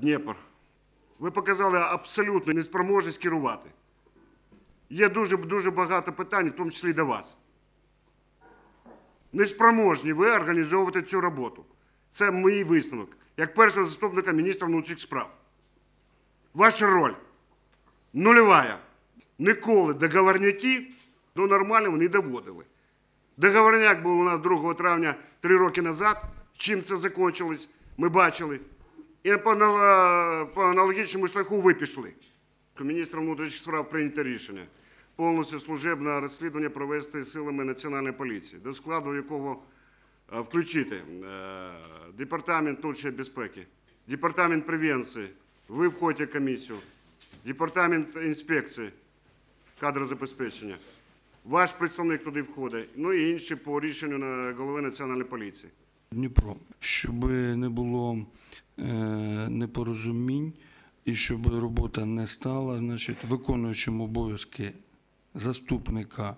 Дніпр. Ви показали абсолютну неспроможність керувати. Є дуже, дуже багато питань, в тому числі до вас. Неспроможні ви організовувати цю роботу. Це мій висновок, як першого заступника міністра внутрішніх справ. Ваша роль нульова. Ніколи договорняки до нормального не доводили. Договорняк був у нас 2 травня три роки назад. Чим це закінчилось, ми бачили. І по, аналогічному шляху ви пішли. Міністром внутрішніх справ прийнято рішення повністю служебне розслідування провести силами Національної поліції, до складу якого е, включити е, Департамент внутрішньої безпеки, Департамент превенції, ви входите в комісію, Департамент інспекції, кадрозабезпечення. Ваш представник туди входить, ну і інші по рішенню голови Національної поліції. Дніпро, щоб не було е, непорозумінь і щоб робота не стала, значить, виконуючим обов'язки заступника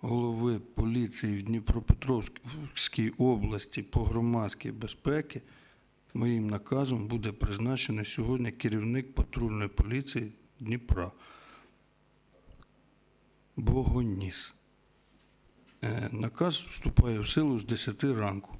голови поліції в Дніпропетровській області по громадській безпеці, моїм наказом буде призначений сьогодні керівник патрульної поліції Дніпра. Богоніс. Е, Наказ вступає в силу з 10 ранку.